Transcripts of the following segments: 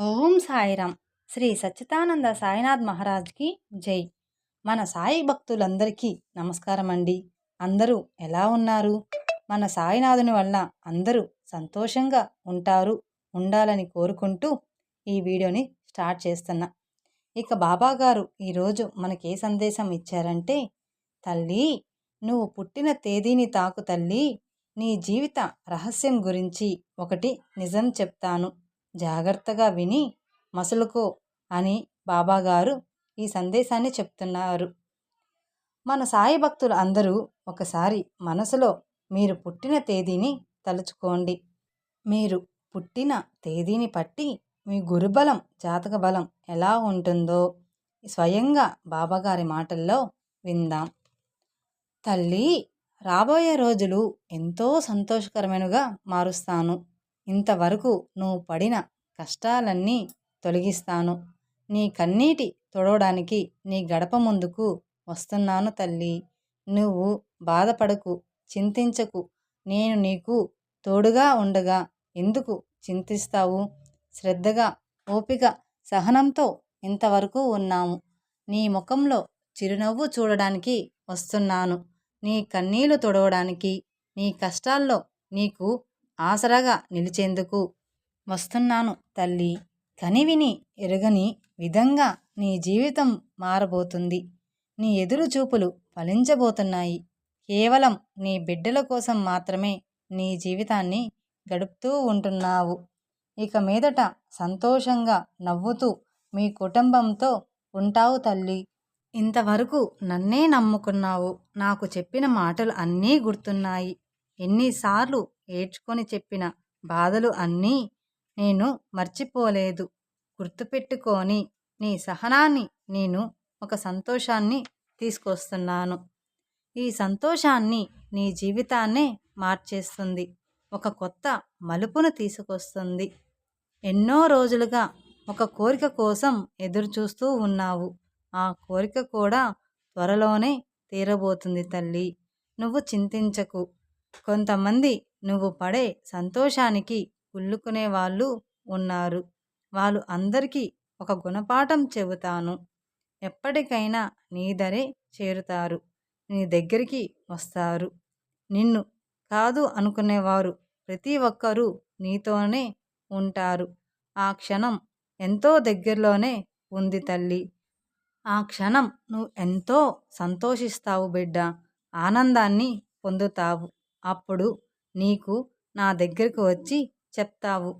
ఓం సాయిరామ్. శ్రీ సచ్చితానంద సాయినాథ్ మహారాజ్కి జై. మన సాయి భక్తులందరికీ నమస్కారం అండి అందరూ ఎలా ఉన్నారు? మన సాయినాథుని వల్ల అందరూ సంతోషంగా ఉంటారు ఉండాలని కోరుకుంటూ ఈ వీడియోని స్టార్ట్ చేస్తున్నా. ఇక బాబా గారు ఈరోజు మనకి ఏ సందేశం ఇచ్చారంటే తల్లి నువ్వు పుట్టిన తేదీని తాకు తల్లి నీ జీవిత రహస్యం గురించి ఒకటి నిజం చెప్తాను. జాగ్రత్తగా విని మసులుకో అని బాబాగారు ఈ సందేశాన్ని చెప్తున్నారు. మన సాయి భక్తులు అందరూ ఒకసారి మనసులో మీరు పుట్టిన తేదీని తలుచుకోండి. మీరు పుట్టిన తేదీని పట్టి మీ గురుబలం జాతక బలం ఎలా ఉంటుందో స్వయంగా బాబాగారి మాటల్లో విందాం. తల్లి రాబోయే రోజులు ఎంతో సంతోషకరమైనగా మారుస్తాను. ఇంతవరకు నువ్వు పడిన కష్టాలన్నీ తొలగిస్తాను. నీ కన్నీటి తొడవడానికి నీ గడప ముందుకు వస్తున్నాను తల్లి. నువ్వు బాధపడకు చింతించకు. నేను నీకు తోడుగా ఉండగా ఎందుకు చింతిస్తావు? శ్రద్ధగా ఓపిక సహనంతో ఇంతవరకు ఉన్నాము. నీ ముఖంలో చిరునవ్వు చూడడానికి వస్తున్నాను. నీ కన్నీళ్ళు తొడవడానికి నీ కష్టాల్లో నీకు ఆసరాగా నిలిచేందుకు వస్తున్నాను తల్లి. కనివిని ఎరుగని విధంగా నీ జీవితం మారబోతుంది. నీ ఎదురు చూపులు ఫలించబోతున్నాయి. కేవలం నీ బిడ్డల కోసం మాత్రమే నీ జీవితాన్ని గడుపుతూ ఉంటున్నావు. ఇక మీదట సంతోషంగా నవ్వుతూ మీ కుటుంబంతో ఉంటావు తల్లి. ఇంతవరకు నన్నే నమ్ముకున్నావు. నాకు చెప్పిన మాటలు అన్నీ గుర్తున్నాయి. ఎన్నిసార్లు ఏడ్చుకొని చెప్పిన బాధలు అన్నీ నేను మర్చిపోలేదు. గుర్తుపెట్టుకొని నీ సహనాన్ని నేను ఒక సంతోషాన్ని తీసుకొస్తున్నాను. ఈ సంతోషాన్ని నీ జీవితాన్నే మార్చేస్తుంది. ఒక కొత్త మలుపును తీసుకొస్తుంది. ఎన్నో రోజులుగా ఒక కోరిక కోసం ఎదురుచూస్తూ ఉన్నావు. ఆ కోరిక కూడా త్వరలోనే తీరబోతుంది తల్లి. నువ్వు చింతించకు. కొంతమంది నువ్వు పడే సంతోషానికి కుళ్ళుకునే వాళ్ళు ఉన్నారు. వాళ్ళు అందరికీ ఒక గుణపాఠం చెబుతాను. ఎప్పటికైనా నీ దరే చేరుతారు. నీ దగ్గరికి వస్తారు. నిన్ను కాదు అనుకునేవారు ప్రతి ఒక్కరూ నీతోనే ఉంటారు. ఆ క్షణం ఎంతో దగ్గరలోనే ఉంది తల్లి. ఆ క్షణం నువ్వు ఎంతో సంతోషిస్తావు బిడ్డ. ఆనందాన్ని పొందుతావు. అప్పుడు నీకు నా దగ్గరకు వచ్చి చెప్తావు.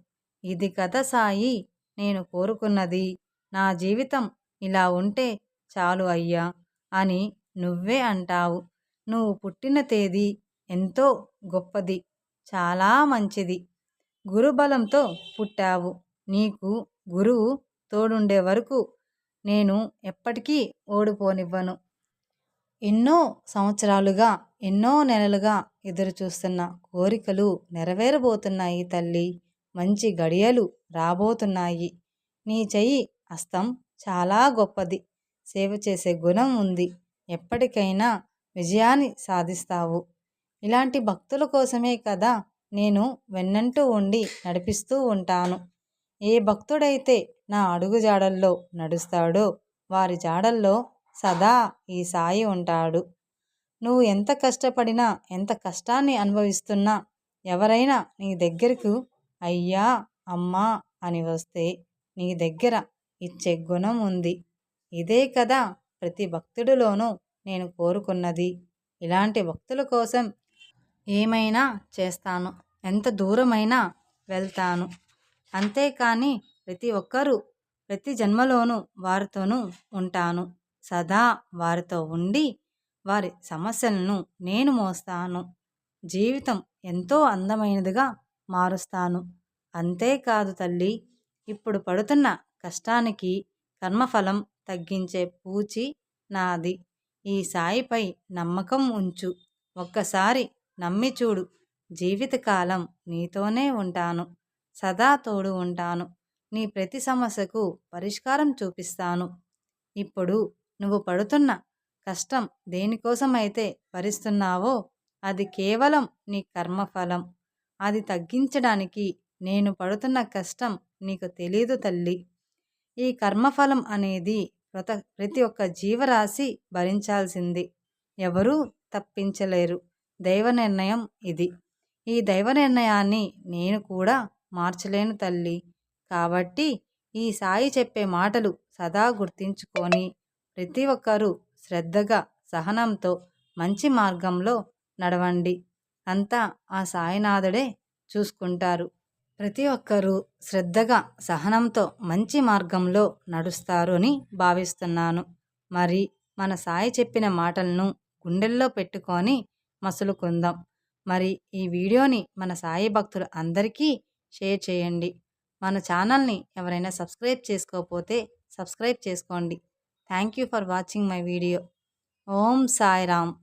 ఇది కథ సాయి నేను కోరుకున్నది. నా జీవితం ఇలా ఉంటే చాలు అయ్యా అని నువ్వే అంటావు. నువ్వు పుట్టిన తేదీ ఎంతో గొప్పది చాలా మంచిది. గురుబలంతో పుట్టావు. నీకు గురువు తోడుండే వరకు నేను ఎప్పటికీ ఓడిపోనివ్వను. ఎన్నో సంవత్సరాలుగా ఎన్నో నెలలుగా ఎదురుచూస్తున్న కోరికలు నెరవేరబోతున్నాయి తల్లి. మంచి గడియలు రాబోతున్నాయి. నీ చెయ్యి హస్తం చాలా గొప్పది. సేవ చేసే గుణం ఉంది. ఎప్పటికైనా విజయాన్ని సాధిస్తావు. ఇలాంటి భక్తుల కోసమే కదా నేను వెన్నంటూ ఉండి నడిపిస్తూ ఉంటాను. ఏ భక్తుడైతే నా అడుగు జాడల్లో నడుస్తాడో వారి జాడల్లో సదా ఈ సాయి ఉంటాడు. నువ్వు ఎంత కష్టపడినా ఎంత కష్టాన్ని అనుభవిస్తున్నా ఎవరైనా నీ దగ్గరకు అయ్యా అమ్మా అని వస్తే నీ దగ్గర ఇచ్చే గుణం ఉంది. ఇదే కదా ప్రతి భక్తుడిలోనూ నేను కోరుకున్నది. ఇలాంటి భక్తుల కోసం ఏమైనా చేస్తాను. ఎంత దూరమైనా వెళ్తాను. అంతేకాని ప్రతి ఒక్కరూ ప్రతి జన్మలోనూ వారితోనూ ఉంటాను. సదా వారితో ఉండి వారి సమస్యలను నేను మోస్తాను. జీవితం ఎంతో అందమైనదిగా మారుస్తాను. అంతేకాదు తల్లి ఇప్పుడు పడుతున్న కష్టానికి కర్మఫలం తగ్గించే పూచి నాది. ఈ సాయిపై నమ్మకం ఉంచు. ఒక్కసారి నమ్మి చూడు. జీవితకాలం నీతోనే ఉంటాను. సదా తోడు ఉంటాను. నీ ప్రతి సమస్యకు పరిష్కారం చూపిస్తాను. ఇప్పుడు నువ్వు పడుతున్న కష్టం దేనికోసం అయితే భరిస్తున్నావో అది కేవలం నీ కర్మఫలం. అది తగ్గించడానికి నేను పడుతున్న కష్టం నీకు తెలీదు తల్లి. ఈ కర్మఫలం అనేది ప్రత ప్రతి ఒక్క జీవరాశి భరించాల్సింది. ఎవరూ తప్పించలేరు. దైవ నిర్ణయం ఇది. ఈ దైవ నిర్ణయాన్ని నేను కూడా మార్చలేను తల్లి. కాబట్టి ఈ సాయి చెప్పే మాటలు సదా గుర్తించుకొని ప్రతి ఒక్కరూ శ్రద్ధగా సహనంతో మంచి మార్గంలో నడవండి. అంతా ఆ సాయినాథుడే చూసుకుంటారు. ప్రతి ఒక్కరూ శ్రద్ధగా సహనంతో మంచి మార్గంలో నడుస్తారు అని భావిస్తున్నాను. మరి మన సాయి చెప్పిన మాటలను గుండెల్లో పెట్టుకొని మసులుకుందాం. మరి ఈ వీడియోని మన సాయి భక్తులు అందరికీ షేర్ చేయండి. మన ఛానల్ని ఎవరైనా సబ్స్క్రైబ్ చేసుకోకపోతే సబ్స్క్రైబ్ చేసుకోండి. Thank you for watching my video. Om Sai Ram.